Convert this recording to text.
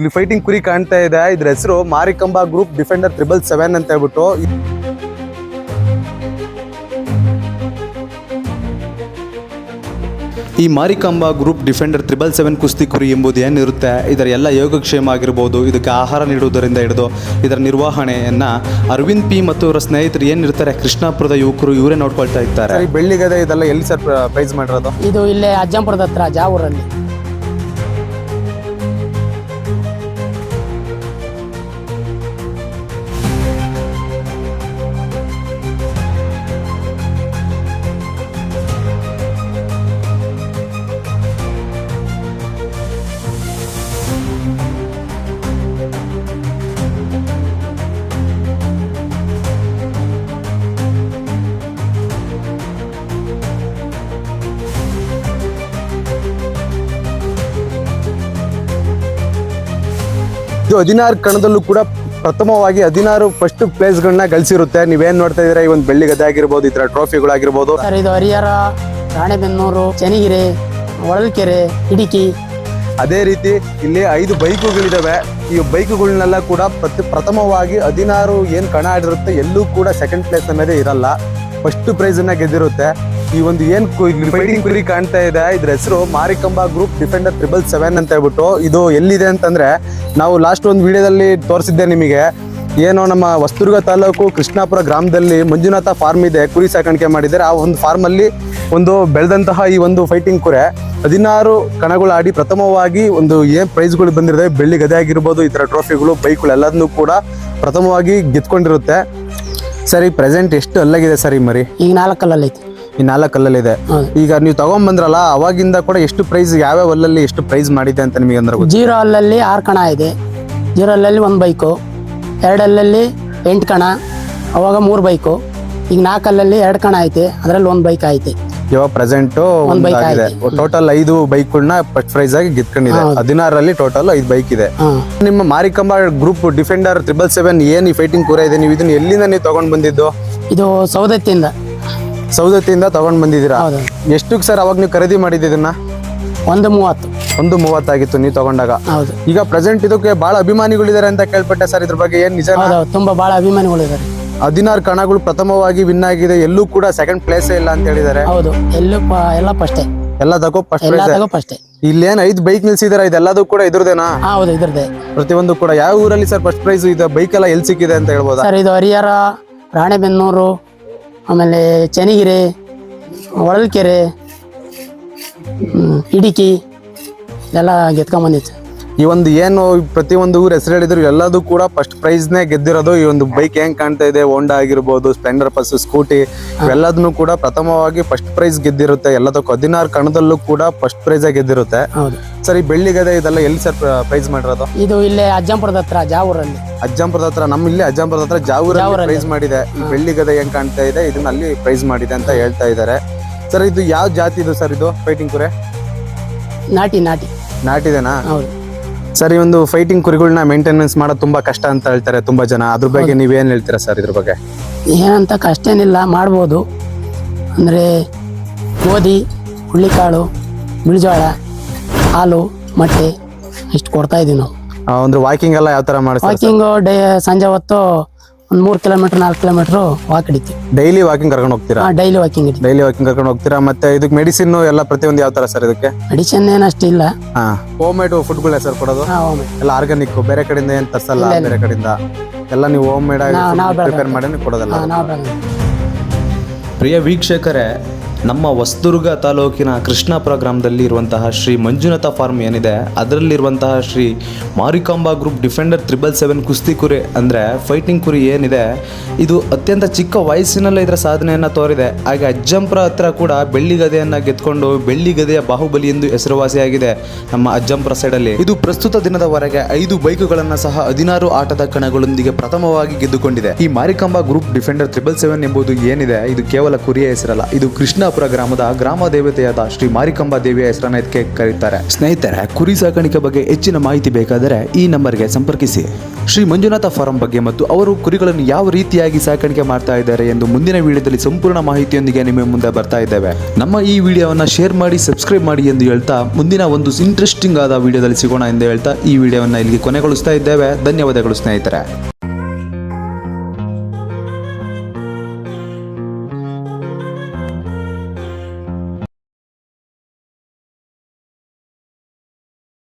ಇಲ್ಲಿ ಫೈಟಿಂಗ್ ಕುರಿ ಕಾಣ್ತಾ ಇದೆ. ಇದ್ರ ಹೆಸರು Marikamba group defender triple seven ಅಂತ ಹೇಳ್ಬಿಟ್ಟು. ಈ Marikamba group defender triple seven ಕುಸ್ತಿ ಕುರಿ ಎಂಬುದು ಏನಿರುತ್ತೆ? ಇದರ ಎಲ್ಲ ಯೋಗಕ್ಷೇಮ ಆಗಿರ್ಬೋದು. ಇದಕ್ಕೆ ಆಹಾರ ನೀಡುವುದರಿಂದ ಹಿಡಿದು ಇದರ ನಿರ್ವಹಣೆಯನ್ನ ಅರವಿಂದ್ ಪಿ ಮತ್ತು ಅವರ ಸ್ನೇಹಿತರು ಏನಿರ್ತಾರೆ? ಕೃಷ್ಣಾಪುರದ ಯುವಕರು ಇವರೇ ನೋಡ್ಕೊಳ್ತಾ ಇರ್ತಾರೆ. ಬೆಳ್ಳಿಗದೆ ಇದೆಲ್ಲ ಎಲ್ಲಿ ಸರ್ ಪ್ರೈಸ್ ಮಾಡಿರೋದು? ಇದು ಇಲ್ಲೇ ಅಜ್ಜಂಪುರದ ಹತ್ರ ಜಾವೂರಲ್ಲಿ. ಇದು ಹದಿನಾರು ಕಣದಲ್ಲೂ ಕೂಡ ಪ್ರಥಮವಾಗಿ ಹದಿನಾರು ಫಸ್ಟ್ ಪ್ಲೇಸ್ಗಳನ್ನ ಗಳಿಸಿರುತ್ತೆ. ನೀವೇನ್ ನೋಡ್ತಾ ಇದೀರಾ ಈ ಒಂದು ಬೆಳ್ಳಿ ಗದ್ದೆ ಆಗಿರ್ಬೋದು ಈ ತರ ಟ್ರೋಫಿಗಳಾಗಿರ್ಬೋದು ಸರ್ ಇದು ಹರಿಹರ ರಾಣೆಬೆನ್ನೂರು ಚೆನ್ನಗಿರಿ ಹೊಳಲ್ಕೆರೆ ಇಡಿಕಿ. ಅದೇ ರೀತಿ ಇಲ್ಲಿ ಐದು ಬೈಕುಗಳಿದಾವೆ. ಈ ಬೈಕುಗಳನ್ನೆಲ್ಲ ಕೂಡ ಪ್ರತಿ ಪ್ರಥಮವಾಗಿ ಹದಿನಾರು ಏನ್ ಕಣ ಆಡಿರುತ್ತೆ ಎಲ್ಲೂ ಕೂಡ ಸೆಕೆಂಡ್ ಪ್ಲೇಸ್ ಅನ್ನೋದೇ ಇರಲ್ಲ. ಫಸ್ಟ್ ಪ್ರೈಸ್ ಅನ್ನ ಗೆದ್ದಿರುತ್ತೆ. ಈ ಒಂದು ಏನ್ ಫೈಟಿಂಗ್ ಕುರಿ ಕಾಣ್ತಾ ಇದೆ, ಇದ್ರ ಹೆಸರು Marikamba group defender triple seven ಅಂತ ಹೇಳ್ಬಿಟ್ಟು. ಇದು ಎಲ್ಲಿದೆ ಅಂತಂದ್ರೆ, ನಾವು ಲಾಸ್ಟ್ ಒಂದು ವಿಡಿಯೋದಲ್ಲಿ ತೋರಿಸಿದ್ದೆ ನಿಮಗೆ. ಏನೋ ನಮ್ಮ ಹೊಸದುರ್ಗ ತಾಲೂಕು ಕೃಷ್ಣಾಪುರ ಗ್ರಾಮದಲ್ಲಿ ಮಂಜುನಾಥ ಫಾರ್ಮ್ ಇದೆ, ಕುರಿ ಸಾಕಾಣಿಕೆ ಮಾಡಿದ್ದಾರೆ. ಆ ಒಂದು ಫಾರ್ಮ್ ಅಲ್ಲಿ ಒಂದು ಬೆಳೆದಂತಹ ಈ ಒಂದು ಫೈಟಿಂಗ್ ಕುರೆ ಹದಿನಾರು ಕಣಗಳು ಆಡಿ ಪ್ರಥಮವಾಗಿ ಒಂದು ಏನ್ ಪ್ರೈಸ್ಗಳು ಬಂದಿರುತ್ತೆ ಬೆಳ್ಳಿ ಗದೆ ಆಗಿರ್ಬೋದು ಈ ತರ ಟ್ರೋಫಿಗಳು ಬೈಕ್ಗಳು ಎಲ್ಲದನ್ನು ಕೂಡ ಪ್ರಥಮವಾಗಿ ಗೆದ್ಕೊಂಡಿರುತ್ತೆ. ಸರಿ ಪ್ರೆಸೆಂಟ್ ಎಷ್ಟು ಅಲ್ಲಾಗಿದೆ ಸರ್ ಈ ಮರಿ? ಈಗ ನಾಲ್ಕಲ್ಲಲ್ಲಿ ಐತಿ ಈ ನಾಲ್ಕು ಕಲ್ಲಲ್ಲಿದೆ ಈಗ ನೀವು ತಗೊಂಡ್ಬಂದ್ರಲ್ಲ ಅವಾಗಿಂದ ಕೂಡ ಎಷ್ಟು ಪ್ರೈಸ್ ಯಾವ್ಯಾವ ಅಲ್ಲಲ್ಲಿ ಎಷ್ಟು ಪ್ರೈಸ್ ಮಾಡಿದೆ ಅಂತ ನಿಮಗೆ ಅಂದ್ರೆ ಜೀರೋ ಅಲ್ಲಲ್ಲಿ ಆರು ಕಣ ಇದೆ. ಜೀರೋ ಅಲ್ಲಲ್ಲಿ ಒಂದು ಬೈಕು ಎರಡಲ್ಲಲ್ಲಿ ಎಂಟು ಕಣ ಅವಾಗ ಮೂರು ಬೈಕು ಈಗ ನಾಲ್ಕಲ್ಲಲ್ಲಿ ಎರಡು ಕಣ ಐತೆ ಅದರಲ್ಲಿ ಒಂದು ಬೈಕ್ ಐತೆ. ಇವಾಗ ಪ್ರೆಸೆಂಟ್ ಒಂದು ಬೈಕ್ ಆಗಿದೆ. ಟೋಟಲ್ ಐದು ಬೈಕ್ಗಳನ್ನ ಫಸ್ಟ್ ಪ್ರೈಸ್ ಆಗಿ ಗೆದ್ಕೊಂಡಿದೆ. ಹದಿನಾರಲ್ಲಿ ಹದಿನಾರರಲ್ಲಿ ಟೋಟಲ್ ಐದು ಬೈಕ್ ಇದೆ. ನಿಮ್ಮ Marikamba group defender triple seven ಏನ್ ಈ ಫೈಟಿಂಗ್ ಕೂರ ಇದೆ? ನೀವು ಇದನ್ನ ಎಲ್ಲಿಂದ ನೀವು ತಗೊಂಡ್ ಬಂದಿದ್ದು? ಇದು ಸೌದತ್ತಿಯಿಂದ. ಸೌದತ್ತಿಯಿಂದ ತಗೊಂಡ್ ಬಂದಿದ್ದೀರಾ? ಹೌದು. ಎಷ್ಟಕ್ಕೆ ಸರ್ ಅವಾಗ ನೀವು ಖರೀದಿ ಮಾಡಿದ್ದನ್ನ ಇದನ್ನ ಒಂದು ಮೂವತ್ತು. ಒಂದು ಮೂವತ್ತಾಗಿತ್ತು ನೀವು ತಗೊಂಡಾಗ. ಹೌದು. ಈಗ ಪ್ರೆಸೆಂಟ್ ಇದಕ್ಕೆ ಬಹಳ ಅಭಿಮಾನಿಗಳಿದ್ದಾರೆ ಅಂತ ಕೇಳ್ಪಟ್ಟೆ ಸರ್ ಇದ್ರ ಬಗ್ಗೆ ಏನ್ ನಿಜ ತುಂಬಾ ಬಹಳ ಭಾಳ ಅಭಿಮಾನಿಗಳಿದ್ದಾರೆ. ಹದಿನಾರು ಕಣಗಳು ಪ್ರಥಮವಾಗಿ ವಿನ್ ಆಗಿದೆ ಎಲ್ಲೂ ಕೂಡ ಸೆಕೆಂಡ್ ಪ್ಲೇಸ್ ಇಲ್ಲ ಅಂತ ಹೇಳಿದ್ದಾರೆ. ಹೌದು ಎಲ್ಲೂ ಪ ಎಲ್ಲ ಫಸ್ಟೇ ಎಲ್ಲದಕ್ಕೂ ಫಸ್ಟ್ ಎಲ್ಲ ಪ್ರೈಸ್ ತಗೋ ಫಸ್ಟೇ ಇಲ್ಲೇನ್ ಐದು ಬೈಕ್ ನಿಲ್ಸಿದಾರ? ಇದೆಲ್ಲದೂ ಕೂಡ ಇದ್ರದೇನಾ? ಹೌದು ಇದ್ರದ್ದೇ. ಪ್ರತಿಯೊಂದು ಕೂಡ. ಯಾವ ಊರಲ್ಲಿ ಸರ್ ಫಸ್ಟ್ ಪ್ರೈಸ್ ಇದು? ಬೈಕ್ ಎಲ್ಲ ಎಲ್ಲಿ ಸಿಕ್ಕಿದೆ ಅಂತ ಹೇಳ್ಬೋದಾ? ಸರ್ ಇದು ಹರಿಹರ ರಾಣೆಬೆನ್ನೂರು ಆಮೇಲೆ ಚೆನ್ನಗಿರಿ ಹೊಳಲ್ಕೆರೆ ಇಡಿಕಿ ಎಲ್ಲ ಗೆದ್ಕೊಂಬಂದಿತ್ತು ಈ ಒಂದು ಏನು ಪ್ರತಿಯೊಂದು ಊರು ಹೆಸರು ಹೇಳಿದ್ರು ಎಲ್ಲದೂ ಕೂಡ ಫಸ್ಟ್ ಪ್ರೈಸ್ನೇ ಗೆದ್ದಿರೋದು ಈ ಒಂದು ಬೈಕ್ ಹೆಂಗ್ ಕಾಣ್ತಾ ಇದೆ ಹೋಂಡಾ ಆಗಿರ್ಬೋದು ಸ್ಪ್ಲೆಂಡರ್ ಬಸ್ ಸ್ಕೂಟಿ ಇವೆಲ್ಲದನ್ನು ಕೂಡ ಪ್ರಥಮವಾಗಿ ಫಸ್ಟ್ ಪ್ರೈಸ್ ಗೆದ್ದಿರುತ್ತೆ. ಎಲ್ಲದಕ್ಕೂ ಹದಿನಾರು ಕಣದಲ್ಲೂ ಕೂಡ ಫಸ್ಟ್ ಪ್ರೈಸ್ ಗೆದ್ದಿರುತ್ತೆ. ಸರಿ ಈ ಬೆಳ್ಳಿಗದೆ ಇದೆಲ್ಲ ಎಲ್ಲಿ ಸರ್ ಪ್ರೈಸ್ ಮಾಡಿರೋದು? ಇದು ಇಲ್ಲಿ ಅಜ್ಜಂಪುರದ ಹತ್ರ ಜಾವೂರಲ್ಲಿ. ಅಜ್ಜಂಪುರದ ಹತ್ರ ನಮ್ಮ ಇಲ್ಲಿ ಅಜ್ಜಂಪುರದ ಹತ್ರ ಜಾವೂರಲ್ಲಿ. ಪ್ರೈಸ್ ಮಾಡಿದೆ. ಈ ಬೆಳ್ಳಿಗದೆ ಹೆಂಗ್ ಕಾಣ್ತಾ ಇದೆ ಇದನ್ನ ಅಲ್ಲಿ ಪ್ರೈಸ್ ಮಾಡಿದೆ ಅಂತ ಹೇಳ್ತಾ ಇದ್ದಾರೆ ಸರ್ ಇದು ಯಾವ ಜಾತಿ ಇದು ಸರ್ ಇದು ಫೈಟಿಂಗ್ ಕುರೆ? ನಾಟಿ ನಾಟಿ. ನಾಟಿದೆನಾ? ಹೌದು. ಸರ್ ಈ ಒಂದು ಫೈಟಿಂಗ್ ಕುರಿಗಳನ್ನ ಮೇಂಟೆನೆನ್ಸ್ ಮಾಡೋದು ತುಂಬಾ ಕಷ್ಟ ಅಂತ ಹೇಳ್ತಾರೆ ತುಂಬಾ ಜನ. ಅದ್ರ ಬಗ್ಗೆ ನೀವೇನ್ ಹೇಳ್ತೀರಾ ಸರ್ ಇದ್ರ ಬಗ್ಗೆ? ಏನಂತ ಕಷ್ಟ ಏನಿಲ್ಲ ಮಾಡ್ಬೋದು. ಅಂದರೆ ಗೋಧಿ ಹುಳ್ಳಿಕಾಳು ಬಿಳಿಜೋಳ ಹಾಲು ಮೊಟ್ಟೆ ಇಷ್ಟು ಕೊಡ್ತಾ ಇದೀವಿ ನಾವು. ಆ, ವಾಕಿಂಗ್ ಎಲ್ಲ ಯಾವ ತರ ಮಾಡಿ ವಾಕಿಂಗು ಡೇ ಸಂಜೆ ಹೊತ್ತು ಒಂದು ಮೂರು ಕಿಲೋಮೀಟರ್ ನಾಲ್ಕು ಕಿಲೋಮೀಟರ್ ವಾಕ್ ಹಿಡಿತೀವಿ. ಡೈಲಿ ವಾಕಿಂಗ್ ಕರ್ಕೊಂಡು ಹೋಗ್ತೀರಾ? ಡೈಲಿ ವಾಕಿಂಗ್ ಹಿಡಿತೀವಿ. ಡೈಲಿ ವಾಕಿಂಗ್ ಕರ್ಕೊಂಡು ಹೋಗ್ತೀರಾ? ಮತ್ತೆ ಇದಕ್ಕೆ ಮೆಡಿಸಿನ್ ಎಲ್ಲ ಪ್ರತಿಯೊಂದು ಯಾವ ತರ ಸರ್ ಇದಕ್ಕೆ? ಮೆಡಿಸಿನ್ ಏನಷ್ಟು ಇಲ್ಲ ಹಾ. ಹೋಮ್ ಮೇಡ್ ಫುಡ್ಗಳೇ ಸರ್ ಕೊಡೋದು? ಹಾಂ ಹೋಮೆ ಎಲ್ಲ ಆರ್ಗಾನಿಕ್ ಬೇರೆ ಕಡೆಯಿಂದ ಏನ್ ತರ್ಸಲ್ಲ. ಬೇರೆ ಕಡೆಯಿಂದ? ಎಲ್ಲ ನೀವು ಹೋಮ್ ಮೇಡ್ ಆಗಿ ನಾವು- ನಾವು ಪ್ರಿಪೇರ್ ಮಾಡಿ ಕೊಡೋದಲ್ಲ. ನಾವು ಪ್ರಿಯ ವೀಕ್ಷಕರೇ ನಮ್ಮ ಹೊಸದುರ್ಗ ತಾಲೂಕಿನ ಕೃಷ್ಣಾಪುರ ಗ್ರಾಮದಲ್ಲಿ ಇರುವಂತಹ ಶ್ರೀ ಮಂಜುನಾಥ ಫಾರ್ಮ್ ಏನಿದೆ, ಅದರಲ್ಲಿರುವಂತಹ Shri Marikamba group defender triple seven ಕುಸ್ತಿ ಕುರಿ ಅಂದರೆ ಫೈಟಿಂಗ್ ಕುರಿ ಏನಿದೆ, ಇದು ಅತ್ಯಂತ ಚಿಕ್ಕ ವಯಸ್ಸಿನಲ್ಲೇ ಇದರ ಸಾಧನೆಯನ್ನು ತೋರಿದೆ. ಹಾಗೆ ಅಜ್ಜಂಪುರ ಹತ್ರ ಕೂಡ ಬೆಳ್ಳಿ ಗದೆಯನ್ನು ಗೆದ್ಕೊಂಡು ಬೆಳ್ಳಿ ಬಾಹುಬಲಿ ಎಂದು ಹೆಸರುವಾಸಿಯಾಗಿದೆ ನಮ್ಮ ಅಜ್ಜಂಪುರ ಸೈಡಲ್ಲಿ ಇದು ಪ್ರಸ್ತುತ ದಿನದವರೆಗೆ ಐದು ಬೈಕುಗಳನ್ನು ಸಹ ಹದಿನಾರು ಆಟದ ಕಣಗಳೊಂದಿಗೆ ಪ್ರಥಮವಾಗಿ ಗೆದ್ದುಕೊಂಡಿದೆ. ಈ Marikamba group defender triple seven ಎಂಬುದು ಏನಿದೆ, ಇದು ಕೇವಲ ಕುರಿಯ ಹೆಸರಲ್ಲ, ಇದು ಕೃಷ್ಣಾಪುರ ಗ್ರಾಮದ ಗ್ರಾಮ ದೇವತೆಯಾದ ಶ್ರೀ ಮಾರಿಕಂಬಾ ದೇವಿಯ ಹೆಸರನ್ನ ಇದಕ್ಕೆ ಕರೀತಾರೆ. ಸ್ನೇಹಿತರೆ, ಕುರಿ ಸಾಕಾಣಿಕೆ ಬಗ್ಗೆ ಹೆಚ್ಚಿನ ಮಾಹಿತಿ ಬೇಕಾದರೆ ಬೇಕಾದರೆ ಈ ನಂಬರ್ಗೆ ಸಂಪರ್ಕಿಸಿ. ಶ್ರೀ ಮಂಜುನಾಥ ಫಾರಂ ಬಗ್ಗೆ ಮತ್ತು ಅವರು ಕುರಿಗಳನ್ನು ಯಾವ ರೀತಿಯಾಗಿ ಸಾಕಾಣಿಕೆ ಮಾಡ್ತಾ ಇದ್ದಾರೆ ಎಂದು ಮುಂದಿನ ವಿಡಿಯೋದಲ್ಲಿ ಸಂಪೂರ್ಣ ಮಾಹಿತಿಯೊಂದಿಗೆ ನಿಮ್ಮ ಮುಂದೆ ಬರ್ತಾ ಇದ್ದೇವೆ. ನಮ್ಮ ಈ ವಿಡಿಯೋವನ್ನು ಶೇರ್ ಮಾಡಿ, ಸಬ್ಸ್ಕ್ರೈಬ್ ಮಾಡಿ ಎಂದು ಹೇಳ್ತಾ ಮುಂದಿನ ಒಂದು ಇಂಟ್ರೆಸ್ಟಿಂಗ್ ಆದ ವಿಡಿಯೋದಲ್ಲಿ ಸಿಗೋಣ ಎಂದು ಹೇಳ್ತಾ ಈ ವಿಡಿಯೋವನ್ನು ಇಲ್ಲಿಗೆ ಕೊನೆಗೊಳಿಸ್ತಾ ಇದ್ದೇವೆ. ಧನ್ಯವಾದಗಳು ಸ್ನೇಹಿತರೆ.